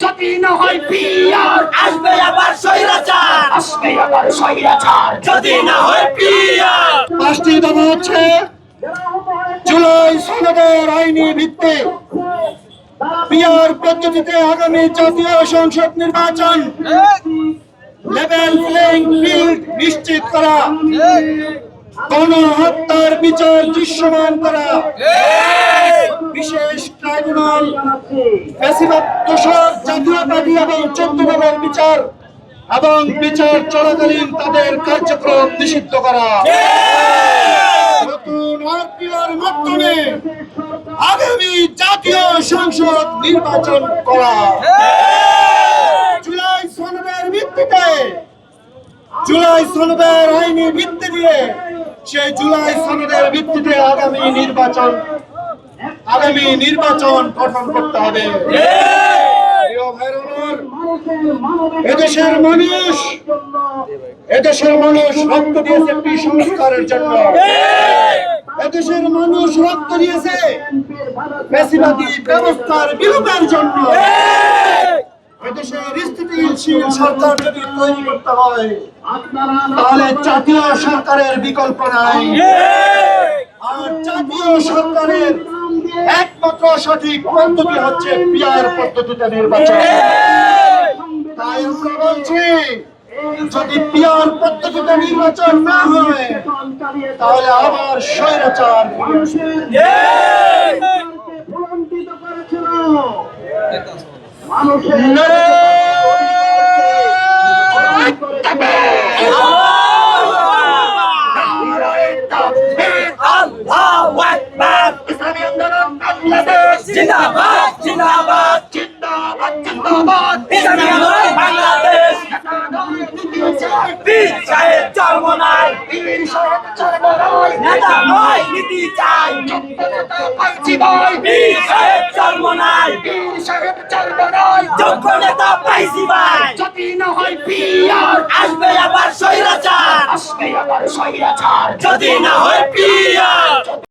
যদি না হয় পিয়ার আসবে আবার স্বৈরাচার। আসবে আবার স্বৈরাচার। যদি না হয় পিয়ার। পাঁচটি দাবি হচ্ছে জুলাই সনদের আইনি ভিত্তি পিয়ার পদ্ধতিতে আগামী জাতীয় সংসদ নির্বাচন লেভেল প্লেইং ফিল্ড নিশ্চিত করা। গণহত্যার বিচার দৃশ্যমান করা। বিশেষ ট্রাইব্যুনাল বেশিরভাগ এবং চোদ্দ বিচার এবং বিচার চলাকালীন তাদের কার্যক্রম নিষিদ্ধ করা। নতুন আরপিওর মাধ্যমে আগামী জাতীয় সংসদ নির্বাচন করা। জুলাই সনদের ভিত্তিতে, জুলাই সনদের আইনি ভিত্তি দিয়ে সেই জুলাই সনদের ভিত্তিতে আগামী নির্বাচন আগামী নির্বাচন গঠন করতে হবে। এদেশের মানুষ এদেশের মানুষ রক্ত দিয়েছে একটি সংস্কারের জন্য। এদেশের মানুষ রক্ত দিয়েছে বেশিবাদী ব্যবস্থার বিলোপের জন্য। এদেশের সরকার যদি তৈরি হয়, তাহলে জাতীয় সরকারের বিকল্প নাই। আর জাতীয় সরকারের একমাত্র সঠিক পদ্ধতি হচ্ছে পিয়ার পদ্ধতিতে নির্বাচন। তাই আমরা বলছি, যদি পিয়ার পদ্ধতিতে নির্বাচন না হয়, তাহলে আবার স্বৈরাচার। ফিরে আল্লাহু আকবার। ইসলামী আন্দোলন বাংলাদেশ জিন্দাবাদ জিন্দাবাদ জিন্দাবাদ জিন্দাবাদ। ইসলামী আন্দোলন বাংলাদেশ। বীর সাহেব জন্ম নাই। বীর সাহেব নেতা নয় নীতি চাই পাইছি ভাই বীর সাহেব জন্ম নাই। বীর সাহেব চরমরাই যোগ্য নেতা পাইছি ভাই। যদি না হয় আসবে আমার স্বৈরাচার যদি না হয় পিয়ার।